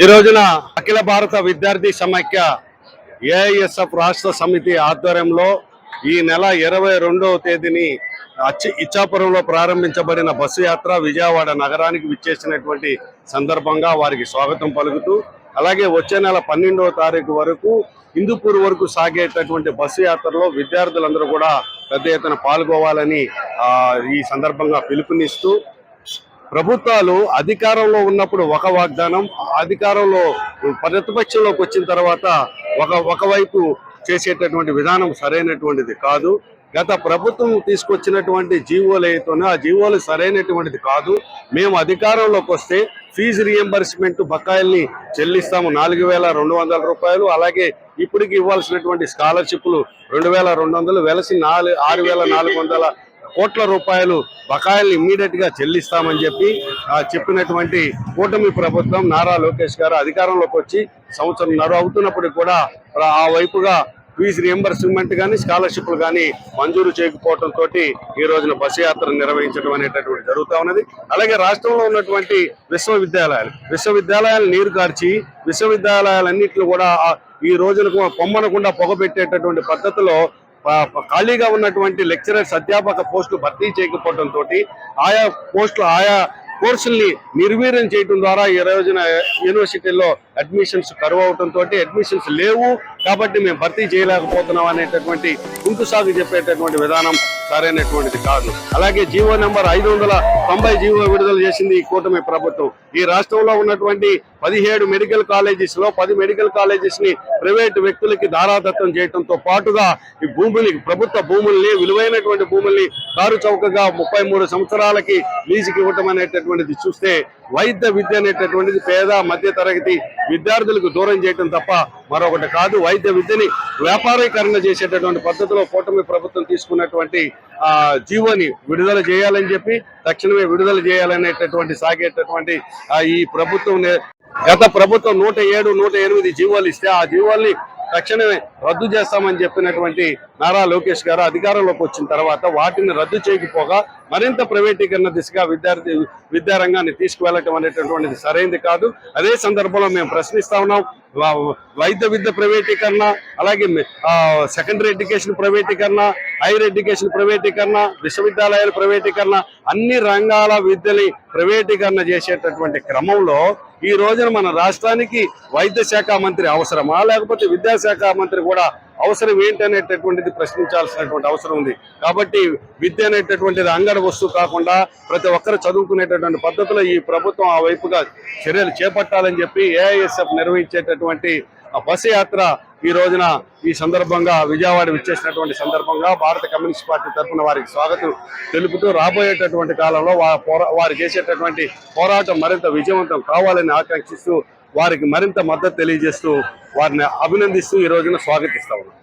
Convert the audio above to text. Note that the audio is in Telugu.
ఈ రోజున అఖిల భారత విద్యార్థి సమైక్య ఏఐఎస్ఎఫ్ రాష్ట్ర సమితి ఆధ్వర్యంలో ఈ నెల ఇరవై రెండవ తేదీని అచ్చి- ఇచ్చాపురంలో ప్రారంభించబడిన బస్సు యాత్ర విజయవాడ నగరానికి విచ్చేసినటువంటి సందర్భంగా వారికి స్వాగతం పలుకుతూ అలాగే వచ్చే నెల పన్నెండవ తారీఖు వరకు హిందూపూర్ వరకు సాగేటటువంటి బస్సు యాత్రలో విద్యార్థులందరూ కూడా పెద్ద ఎత్తున పాల్గొవాలని ఈ సందర్భంగా పిలుపునిస్తూ ప్రభుత్వాలు అధికారంలో ఉన్నప్పుడు ఒక వాగ్దానం అధికారంలో ప్రతిపక్షంలోకి వచ్చిన తర్వాత ఒక ఒకవైపు చేసేటటువంటి విధానం సరైనటువంటిది కాదు. గత ప్రభుత్వం తీసుకొచ్చినటువంటి జీవోలు ఏతోనే ఆ జీవోలు సరైనటువంటిది కాదు. మేము అధికారంలోకి వస్తే ఫీజు రియంబర్స్మెంట్ బకాయిల్ని చెల్లిస్తాము. నాలుగు వేల రెండు వందల రూపాయలు. అలాగే ఇప్పటికి ఇవ్వాల్సినటువంటి స్కాలర్షిప్లు రెండు వేల రెండు వందలు. వెలసి నాలుగు ఆరు వేల నాలుగు వందల కోట్ల రూపాయలు బకాయిల్ని ఇమ్మీడియట్గా చెల్లిస్తామని చెప్పి ఆ, చెప్పినటువంటి కూటమి ప్రభుత్వం నారా లోకేష్ గారు అధికారంలోకి వచ్చి సంవత్సరంన్నర అవుతున్నప్పుడు కూడా ఆ వైపుగా ఫీజు రియంబర్స్మెంట్ కానీ స్కాలర్షిప్లు కానీ మంజూరు చేయకపోవడంతో తోటి ఈ రోజున బస్సు యాత్ర నిర్వహించడం అనేటటువంటి జరుగుతా ఉన్నది. అలాగే రాష్ట్రంలో ఉన్నటువంటి విశ్వవిద్యాలయాలు విశ్వవిద్యాలయాలు నీరు కార్చి విశ్వవిద్యాలయాలన్నింటిలో కూడా ఈ రోజున పొమ్మనకుండా పొగబెట్టేటటువంటి పద్ధతిలో ఖాళీగా ఉన్నటువంటి లెక్చరర్స్ అధ్యాపక పోస్టులు భర్తీ చేయకపోవడం తోటి ఆయా పోస్టులు ఆయా కోర్సుల్ని నిర్వీర్యం చేయడం ద్వారా ఈ రోజున యూనివర్సిటీల్లో అడ్మిషన్స్ కరువు అవడంతో అడ్మిషన్స్ లేవు కాబట్టి మేము భర్తీ చేయలేకపోతున్నాం అనేటటువంటి కుంటు సాగు చెప్పేటటువంటి విధానం సరైనటువంటిది కాదు. అలాగే జీవో నెంబర్ ఐదు వందల తొంభై జీవో విడుదల చేసింది ఈ కూటమి ప్రభుత్వం. ఈ రాష్ట్రంలో ఉన్నటువంటి పదిహేడు మెడికల్ కాలేజెస్లో పది మెడికల్ కాలేజెస్ని ప్రైవేట్ వ్యక్తులకి దారాదత్తం చేయడంతో పాటుగా ఈ భూముల్ని ప్రభుత్వ భూముల్ని విలువైనటువంటి భూముల్ని కారు చౌకగా ముప్పై మూడు సంవత్సరాలకి లీజుకి ఇవ్వటం అనేటటువంటిది చూస్తే వైద్య విద్య అనేటటువంటిది పేద మధ్య తరగతి విద్యార్థులకు దూరం చేయటం తప్ప మరొకటి కాదు. వైద్య విద్యని వ్యాపారీకరణ చేసేటటువంటి పద్ధతిలో కూటమి ప్రభుత్వం తీసుకున్నటువంటి ఆ జీవోని విడుదల చేయాలని చెప్పి తక్షణమే విడుదల చేయాలనేటటువంటి సాగేటటువంటి ఈ ప్రభుత్వం గత ప్రభుత్వం నూట ఏడు నూట ఎనిమిది జీవోలు ఇస్తే ఆ జీవోల్ని తక్షణమే రద్దు చేస్తామని చెప్పినటువంటి నారా లోకేష్ గారు అధికారంలోకి వచ్చిన తర్వాత వాటిని రద్దు చేయకపోగా మరింత ప్రైవేటీకరణ దిశగా విద్యార్థి విద్యారంగాన్ని తీసుకువెళ్ళటం అనేటటువంటిది సరైనది కాదు. అదే సందర్భంలో మేము ప్రశ్నిస్తా ఉన్నాం. వైద్య విద్య ప్రైవేటీకరణ అలాగే సెకండరీ ఎడ్యుకేషన్ ప్రైవేటీకరణ హైయర్ ఎడ్యుకేషన్ ప్రైవేటీకరణ విశ్వవిద్యాలయాల ప్రైవేటీకరణ అన్ని రంగాల విద్యని ప్రైవేటీకరణ చేసేటటువంటి క్రమంలో ఈ రోజున మన రాష్ట్రానికి వైద్య శాఖ మంత్రి అవసరమా? లేకపోతే విద్యాశాఖ మంత్రి కూడా అవసరం ఏంటనేటటువంటిది ప్రశ్నించాల్సినటువంటి అవసరం ఉంది. కాబట్టి విద్య అనేటటువంటిది అంగడి వస్తువు కాకుండా ప్రతి ఒక్కరు చదువుకునేటటువంటి పద్ధతిలో ఈ ప్రభుత్వం ఆ వైపుగా చర్యలు చేపట్టాలని చెప్పి ఏఐఎస్ఎఫ్ నిర్వహించేటటువంటి ఆ బస్సు యాత్ర ఈ రోజున ఈ సందర్భంగా విజయవాడ విచ్చేసినటువంటి సందర్భంగా భారత కమ్యూనిస్ట్ పార్టీ తరఫున వారికి స్వాగతం తెలుపుతూ రాబోయేటటువంటి కాలంలో పోరా- వారు చేసేటటువంటి పోరాటం మరింత విజయవంతం కావాలని ఆకాంక్షిస్తూ వారికి మరింత మద్దతు తెలియజేస్తూ వారిని అభినందిస్తూ ఈ రోజున స్వాగతిస్తా ఉన్నాం.